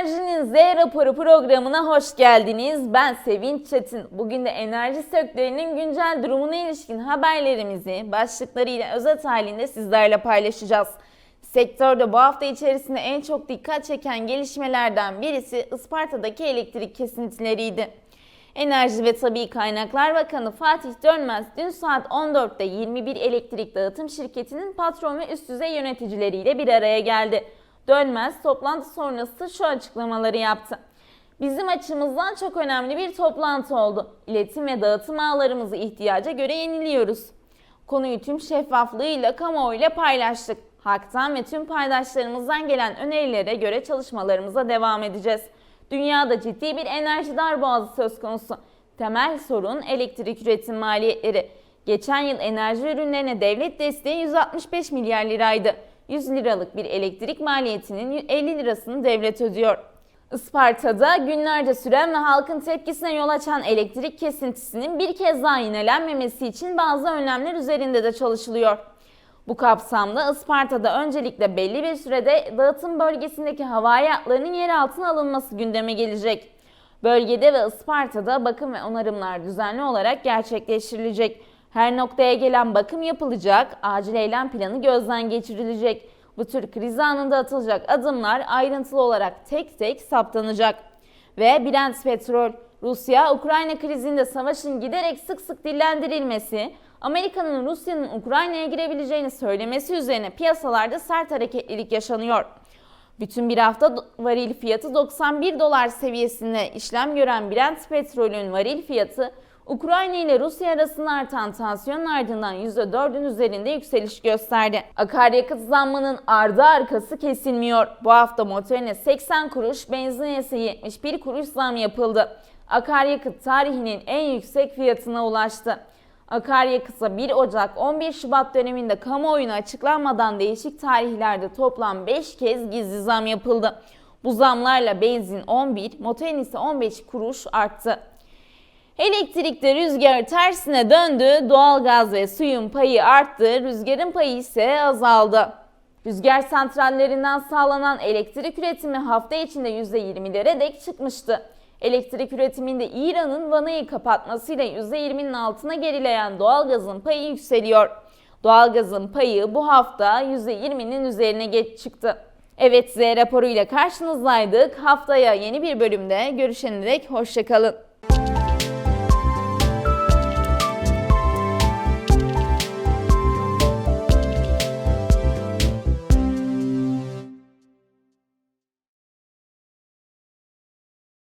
Günaydın Z raporu programına hoş geldiniz. Ben Sevinç Çetin. Bugün de enerji sektörünün güncel durumuna ilişkin haberlerimizi başlıklarıyla özet halinde sizlerle paylaşacağız. Sektörde bu hafta içerisinde en çok dikkat çeken gelişmelerden birisi Isparta'daki elektrik kesintileriydi. Enerji ve Tabi Kaynaklar Bakanı Fatih Dönmez dün saat 14'te 21 elektrik dağıtım şirketinin patron ve üst düzey yöneticileriyle bir araya geldi. Dönmez toplantı sonrası şu açıklamaları yaptı. Bizim açımızdan çok önemli bir toplantı oldu. İletim ve dağıtım ağlarımızı ihtiyaca göre yeniliyoruz. Konuyu tüm şeffaflığıyla kamuoyuyla paylaştık. Halktan ve tüm paydaşlarımızdan gelen önerilere göre çalışmalarımıza devam edeceğiz. Dünyada ciddi bir enerji darboğazı söz konusu. Temel sorun elektrik üretim maliyetleri. Geçen yıl enerji ürünlerine devlet desteği 165 milyar liraydı. 100 liralık bir elektrik maliyetinin 50 lirasını devlet ödüyor. Isparta'da günlerce süren ve halkın tepkisine yol açan elektrik kesintisinin bir kez daha yinelenmemesi için bazı önlemler üzerinde de çalışılıyor. Bu kapsamda Isparta'da öncelikle belli bir sürede dağıtım bölgesindeki havai hatlarının yer altına alınması gündeme gelecek. Bölgede ve Isparta'da bakım ve onarımlar düzenli olarak gerçekleştirilecek. Her noktaya gelen bakım yapılacak, acil eylem planı gözden geçirilecek. Bu tür kriz anında atılacak adımlar ayrıntılı olarak tek tek saptanacak. Ve Brent Petrol, Rusya-Ukrayna krizinde savaşın giderek sık sık dillendirilmesi, Amerika'nın Rusya'nın Ukrayna'ya girebileceğini söylemesi üzerine piyasalarda sert hareketlilik yaşanıyor. Bütün bir hafta varil fiyatı 91 dolar seviyesinde işlem gören Brent petrolün varil fiyatı Ukrayna ile Rusya arasında artan tansiyonun ardından %4'ün üzerinde yükseliş gösterdi. Akaryakıt zammının ardı arkası kesilmiyor. Bu hafta motorine 80 kuruş, benzine ise 71 kuruş zam yapıldı. Akaryakıt tarihinin en yüksek fiyatına ulaştı. Akaryakıta 1 Ocak 11 Şubat döneminde kamuoyuna açıklanmadan değişik tarihlerde toplam 5 kez gizli zam yapıldı. Bu zamlarla benzin 11, motorin ise 15 kuruş arttı. Elektrikte rüzgar tersine döndü, doğalgaz ve suyun payı arttı, rüzgarın payı ise azaldı. Rüzgar santrallerinden sağlanan elektrik üretimi hafta içinde %20'lere dek çıkmıştı. Elektrik üretiminde İran'ın vanayı kapatmasıyla %20'nin altına gerileyen doğalgazın payı yükseliyor. Doğalgazın payı bu hafta %20'nin üzerine geç çıktı. Evet Z raporuyla karşınızdaydık. Haftaya yeni bir bölümde görüşene dek hoşçakalın.